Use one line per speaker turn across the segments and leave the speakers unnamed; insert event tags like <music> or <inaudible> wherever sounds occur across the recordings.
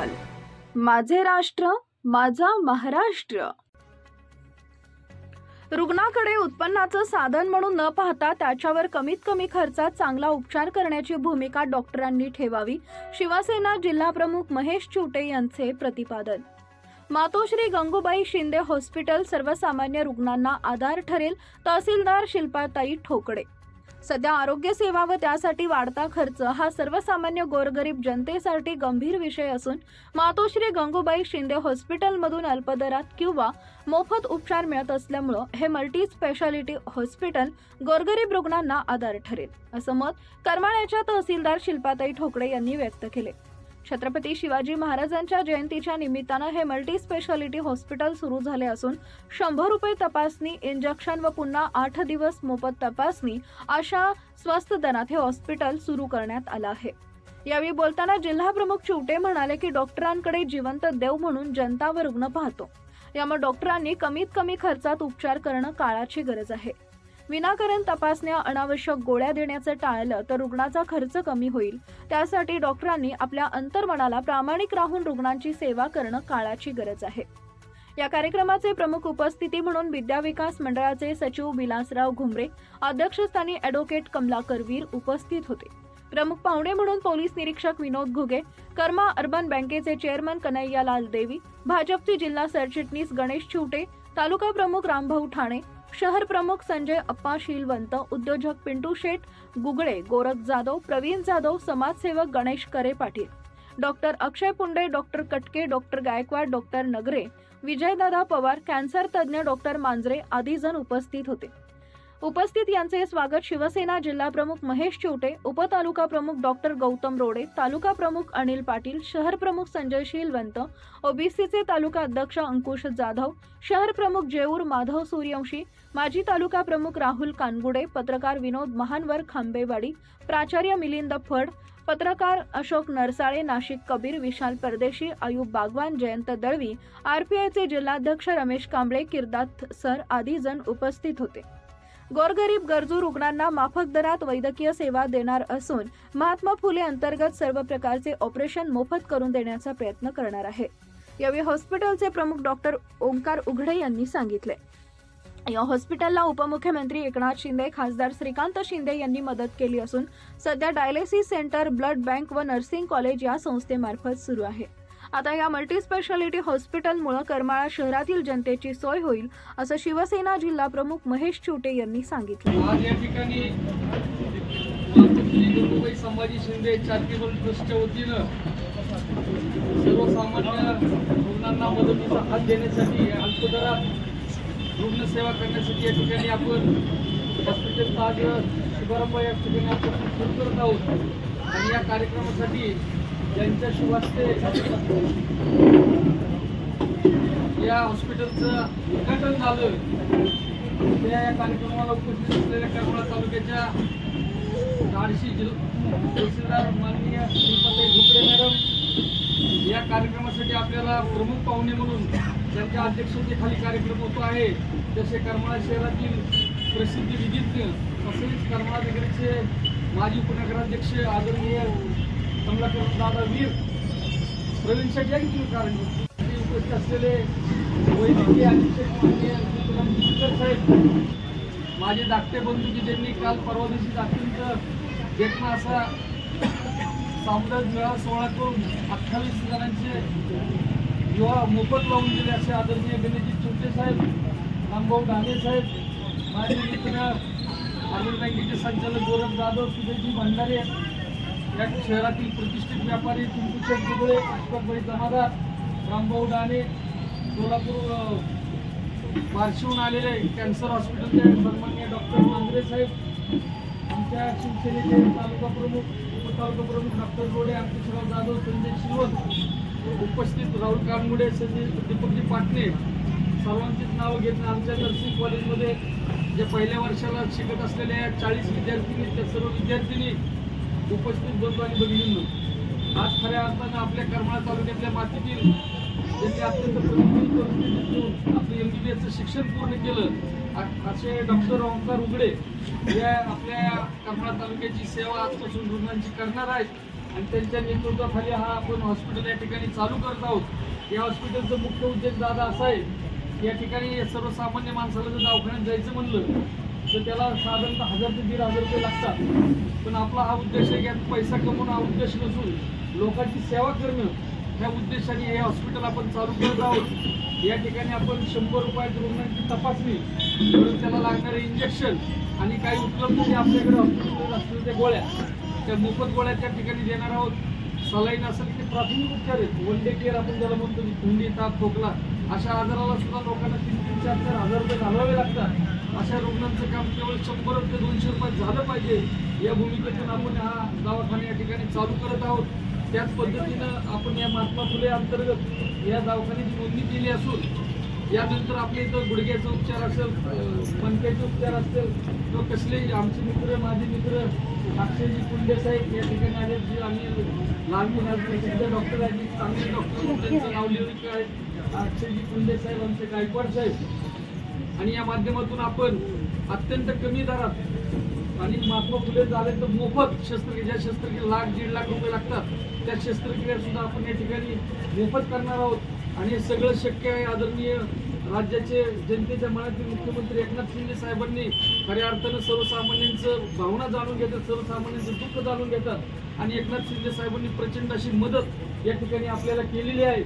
Hospital माझे राष्ट्र माझा महाराष्ट्र. रुग्णाकडे उत्पन्नाचं साधन म्हणून न पाहता त्याच्यावर कमीत कमी खर्चात चांगला उपचार करण्याची भूमिका डॉक्टरांनी ठेवावी शिवसेना जिल्हाप्रमुख महेश चिवटे यांचे प्रतिपादन. मातोश्री गंगूबाई शिंदे हॉस्पिटल सर्वसामान्य रुग्णांना आधार ठरेल तहसीलदार शिल्पाताई ठोकडे. सध्या आरोग्य सेवा व त्यासाठी वाढता खर्च हा सर्वसामान्य गोरगरीब जनतेसाठी गंभीर विषय असून मातोश्री गंगूबाई शिंदे हॉस्पिटलमधून अल्पदरात किंवा मोफत उपचार मिळत असल्यामुळं हे मल्टी स्पेशालिटी हॉस्पिटल गोरगरीब रुग्णांना आधार ठरेल असं मत करमाळ्याच्या तहसीलदार शिल्पाताई ठोकडे यांनी व्यक्त केले. छत्रपती शिवाजी महाराजांच्या जयंतीच्या निमित्तानं हे मल्टी स्पेशालिटी हॉस्पिटल सुरू झाले असून शंभर रुपये तपासणी इंजेक्शन व पुन्हा आठ दिवस मोफत तपासणी अशा स्वस्त दरात हे हॉस्पिटल सुरू करण्यात आलं आहे. यावेळी बोलताना जिल्हा प्रमुख चिवटे म्हणाले की डॉक्टरांकडे जिवंत देव म्हणून जनता व रुग्ण पाहतो. यामुळे डॉक्टरांनी कमीत कमी खर्चात उपचार करणं काळाची गरज आहे. विनाकारण तपासण्या अनावश्यक गोळ्या देण्याचं टाळलं तर रुग्णाचा खर्च कमी होईल. त्यासाठी डॉक्टरांनी आपल्या अंतर्मनाला प्रामाणिक राहून रुग्णांची सेवा करणं काळाची गरज आहे. या कार्यक्रमाचे प्रमुख उपस्थिती म्हणून विद्याविकास मंडळाचे सचिव विलासराव घुमरे अध्यक्षस्थानी ॲडव्होकेट कमलाकर वीर उपस्थित होते. प्रमुख पाहुणे म्हणून पोलीस निरीक्षक विनोद घुगे कर्मा अर्बन बँकेचे चेअरमन कन्हैयालाल देवी भाजपचे जिल्हा सरचिटणीस गणेश चिवटे तालुका प्रमुख रामभाऊ ठाणे शहर प्रमुख संजय अप्पा शीलवंत उद्योजक पिंटू शेठ गुगळे गोरख जाधव प्रवीण जाधव समाजसेवक Ganesh Kare Patil. Doctor Akshay Punde doctor Katke doctor Gaikwad doctor Nagare Vijaydada Pawar cancer तज्ज्ञ डॉक्टर मांजरे आदी जण उपस्थित होते. उपस्थित यांचे स्वागत शिवसेना जिल्हा प्रमुख महेश चिवटे उपतालुका प्रमुख डॉक्टर गौतम रोडे तालुका प्रमुख अनिल पाटील शहर प्रमुख संजय शीलवंत ओबीसीचे तालुका अध्यक्ष अंकुश जाधव शहर प्रमुख जेऊर माधव सूर्यवंशी माजी तालुका प्रमुख राहुल कानगुडे पत्रकार विनोद महानवर खांबेवाडी प्राचार्य मिलिंद फड पत्रकार अशोक नरसाळे नाशिक कबीर विशाल परदेशी आयुब बागवान जयंत दळवी आरपीआयचे जिल्हाध्यक्ष रमेश कांबळे किरदात सर आदी जण उपस्थित होते. गोरगरीब गरजू रुग्णांना माफक दरात वैद्यकीय सेवा देणार असून महात्मा फुले अंतर्गत सर्व प्रकारचे ऑपरेशन मोफत करून देण्याचा प्रयत्न करणार आहे. यावेळी हॉस्पिटलचे प्रमुख डॉक्टर ओंकार उघडे यांनी सांगितले. या हॉस्पिटलला उपमुख्यमंत्री एकनाथ शिंदे खासदार श्रीकांत शिंदे यांनी मदत केली असून सध्या डायलिसिस सेंटर ब्लड बँक व नर्सिंग कॉलेज या संस्थेमार्फत सुरू आहे. आता या मल्टीस्पेशालिटी हॉस्पिटलमुळं हॉस्पिटलमुळे करमाळा शहरातील जनतेची सोय होईल असं शिवसेना जिल्हा प्रमुख महेश छोटे यांनी सांगितलं.
आज या ठिकाणी मातोश्री संभाजी शिंदे चॅरिटेबल ट्रस्टच्या वतीनं सर्वसामान्य रुग्णांना मदतीचा हात देण्यासाठी अल्पदरात रुग्णसेवा करण्यासाठी या ठिकाणी आपण हॉस्पिटलचा आज शुभारंभ या ठिकाणी आपण सुरू करत आहोत. आणि या कार्यक्रमासाठी ज्यांच्या शुभास्ते या हॉस्पिटलचं उद्घाटन झालं. त्या या कार्यक्रमाला उपस्थित असलेल्या करमाळा तालुक्याच्या धाडशी तहसीलदार माननीय श्रीपती झुकरे मॅडम या कार्यक्रमासाठी आपल्याला प्रमुख पाहुणे म्हणून ज्यांच्या अध्यक्षतेखाली कार्यक्रम होतो आहे. तसे करमाळा शहरातील प्रसिद्धी विधिज्ञ तसेच करमाळा नगरचे माजी उपनगराध्यक्ष आदरणीय कमलाकर दादा वीर. प्रवीण शेट्टी यांची कारण उपस्थित असलेले वैद्यकीय अधीक्षक माननीय साहेब. माझे धाकटे बंधू की ज्यांनी काल परवा दिवशी अत्यंत देखणा असा सामुदायिक मेळावा सोहळा करून अठ्ठावीस जणांचे युवा मोफत लावून दिले असे आदरणीय गणेशजी चिमटे साहेब रामभाऊ डाणे साहेब माझे मित्र अर्बन बँकेचे संचालक गौरव जाधव सुजयजी भंडारे या शहरातील प्रतिष्ठित व्यापारी पिंटूशेठ दुबळे भाई जमादार रामभाऊ डाणे सोलापूर अ, बार्शीहून आलेले कॅन्सर हॉस्पिटलचे सन्मान्य डॉक्टर मांजरे साहेब आमच्या शिवसेनेचे तालुका प्रमुख उपतालुका प्रमुख डॉक्टर गोडे अंकुशराव जाधव संजय शिवत उपस्थित राहुल कानगुडे संजय दीपकजी पाटणे सर्वांचीच नावं घेतलं आमच्या नर्सिंग कॉलेजमध्ये जे पहिल्या वर्षाला शिकत असलेल्या चाळीस विद्यार्थिनी त्या सर्व विद्यार्थिनी उपस्थित बंधू आणि भगिनींनो आज खऱ्या अर्थानं आपल्या करमाळा तालुक्यातल्या मातीतील ज्यांनी अत्यंत प्रतिकूल परिस्थितीतून आपलं एम बी बी एसचं शिक्षण पूर्ण केलं असे डॉक्टर ओंकार उघडे या आपल्या करमाळा तालुक्याची सेवा आजपासून रुग्णांची करणार आहेत. आणि त्यांच्या नेतृत्वाखाली हा आपण हॉस्पिटल या ठिकाणी चालू करत आहोत. या हॉस्पिटलचं मुख्य उद्देश दादा असा आहे या ठिकाणी सर्वसामान्य माणसाला जर दवाखान्यात जायचं म्हणलं तर त्याला साधारणतः हजार ते दीड हजार रुपये लागतात. पण आपला हा उद्देश आहे की पैसा कमवणं हा उद्देश नसून लोकांची सेवा करणं ह्या उद्देशाने हे हॉस्पिटल आपण चालू करत आहोत. या ठिकाणी आपण शंभर रुपयात रुग्णांची तपासणी म्हणून त्याला लागणारे इंजेक्शन आणि काही उपलब्ध जे आपल्याकडे हॉस्पिटल असलेल्या त्या गोळ्या त्या मोफत गोळ्या त्या ठिकाणी देणार आहोत. सलाईन असेल ते प्राथमिक उपचार आहेत. वन डे केअर आपण ज्याला म्हणतो की थंडी ताप खोकला अशा आजाराला सुद्धा लोकांना तीन तीन चार चार हजार रुपये घालवावे लागतात. दवाखान्याचं काम केवळ शंभर ते दोनशे रुपयात झालं पाहिजे. या भूमिकेतून आपण हा दवाखाना या ठिकाणी चालू करत आहोत. त्याच पद्धतीनं आपण या महात्मा फुले अंतर्गत या दवाखान्याची नोंदणी केली असून यानंतर आपल्या इथं गुडघ्याचा उपचार असेल मनक्याचे उपचार असेल किंवा कसले आमचे मित्र माझे मित्र अक्षयजी कुंडे साहेब या ठिकाणी आले जे आम्ही लहानपणी आज प्रसिद्ध डॉक्टर आहेत चांगले डॉक्टर त्यांचं नाव लिहिलं आहे अक्षयजी कुंडे साहेब आमचे गायकवाड साहेब. आणि या माध्यमातून आपण अत्यंत कमी दरात आणि महात्मा फुले झाले तर मोफत शस्त्रक्रिया ज्या शस्त्रक्रिया लाख दीड लाख रुपये लागतात त्या शस्त्रक्रिया सुद्धा आपण या ठिकाणी मोफत करणार आहोत. आणि हे सगळं शक्य आहे. आदरणीय राज्याचे जनतेच्या मनातील मुख्यमंत्री एकनाथ शिंदे साहेबांनी खऱ्या अर्थानं सर्वसामान्यांचं भावना जाणून घेतात सर्वसामान्यांचं दुःख जाणून घेतात. आणि एकनाथ शिंदे साहेबांनी प्रचंड अशी मदत या ठिकाणी आपल्याला केलेली आहे.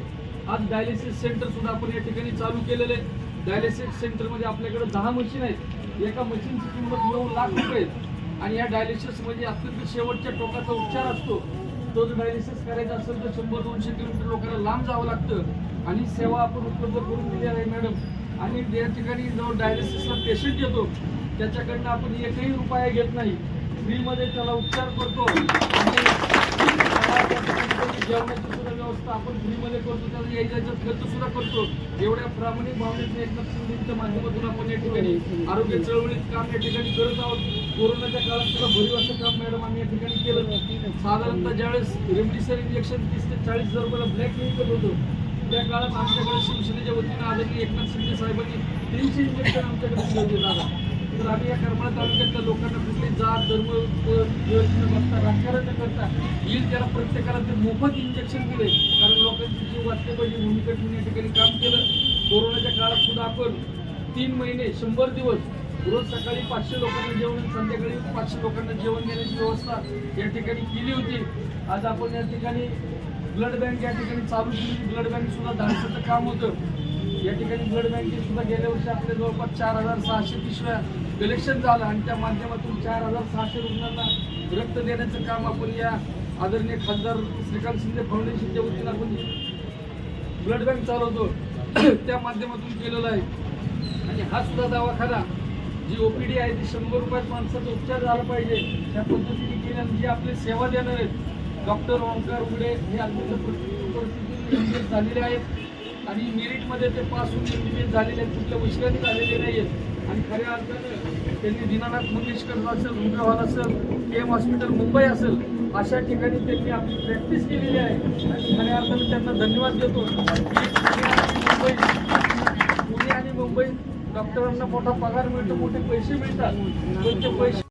आज डायलिसिस सेंटर सुद्धा आपण या ठिकाणी चालू केलेले आहे. डायलिसिस सेंटरमध्ये आपल्याकडे दहा मशीन आहेत. एका मशीनची किंमत नऊ लाख रुपये. आणि या डायलिसिस म्हणजे अत्यंत शेवटच्या टोकाचा उपचार असतो. तो जर डायलिसिस करायचा असेल तर शंभर दोनशे किलोमीटर लोकांना लांब जावं लागतं. आणि सेवा आपण उपलब्ध करून दिली आहे मॅडम आणि या ठिकाणी जो डायलिसिसला पेशंट येतो त्याच्याकडनं आपण एकही रुपया घेत नाही. फ्रीमध्ये त्याला उपचार करतो. आणि जेवणाची व्यवस्था आपण फ्रीमध्ये करतो त्याला यायचा खर्च सुद्धा करतो. एवढ्या प्रामाणिक भावनेने एकनाथ शिंदेच्या माध्यमातून आपण या ठिकाणी आरोग्य चळवळीत काम या ठिकाणी करत आहोत. कोरोनाच्या काळात सुद्धा भरीव असं काम मॅडम आम्ही या ठिकाणी केलं. साधारणतः ज्यावेळेस रेमडिसिव्हर इंजेक्शन तीस ते चाळीस हजार रुपयाला ब्लॅक विकत होतो त्या काळात आमच्याकडे शिवसेनेच्या वतीनं आदरणीय एकनाथ शिंदे साहेबांनी तीनशे इंजेक्शन आमच्याकडे दिले होते दादा. तर आम्ही या करमाळा तालुक्यातल्या लोकांना कुठली जात धर्म पद, न बघता राजकारण न करता येईल त्याला प्रत्येकाला ते मोफत इंजेक्शन दिले कारण लोकांची जीव वाचले पाहिजे भूमिका ठेवून या ठिकाणी काम केलं. कोरोनाच्या काळात सुद्धा आपण तीन महिने शंभर दिवस रोज सकाळी पाचशे लोकांना जेवण संध्याकाळी पाचशे लोकांना जेवण देण्याची व्यवस्था या ठिकाणी केली होती. आज आपण या ठिकाणी ब्लड बँक या ठिकाणी चालू केली. ब्लड बँक सुद्धा धाडसाचं काम होतं. या ठिकाणी ब्लड बँकेत सुद्धा गेल्या वर्षी आपल्या जवळपास चार हजार सहाशे पिशव्या कलेक्शन झालं आणि त्या माध्यमातून चार हजार सहाशे रुग्णांना रक्त देण्याचं काम आपण या आदरणीय खासदार श्रीकांत शिंदे फाउंडेशनच्या वतीनं आपण ब्लड बँक चालवतो. <clears throat> त्या माध्यमातून केलेलं आहे. आणि हा सुद्धा दवाखाना जी ओपीडी आहे ती शंभर रुपयात माणसाचा उपचार झाला पाहिजे. त्या पद्धतीने केल्यानं जी आपली सेवा देणार आहेत डॉक्टर ओंकार उघडे हे अत्यंत परिस्थिती झालेले आहेत आणि मेरिटमध्ये ते पास होऊन एम झालेले आहेत. कुठल्या उशिराने झालेले नाही आहेत. आणि खऱ्या अर्थानं त्यांनी दीनानाथ मंगेशकर असेल रुग्णवाल असेल के एम हॉस्पिटल मुंबई असेल अशा ठिकाणी त्यांनी आपली प्रॅक्टिस केलेली आहे. आणि खऱ्या अर्थानं त्यांना धन्यवाद देतो. मुंबई पुणे आणि मुंबई पुणे आणि मुंबईत डॉक्टरांना मोठा पगार मिळतो मोठे पैसे मिळतात. पण ते पैसे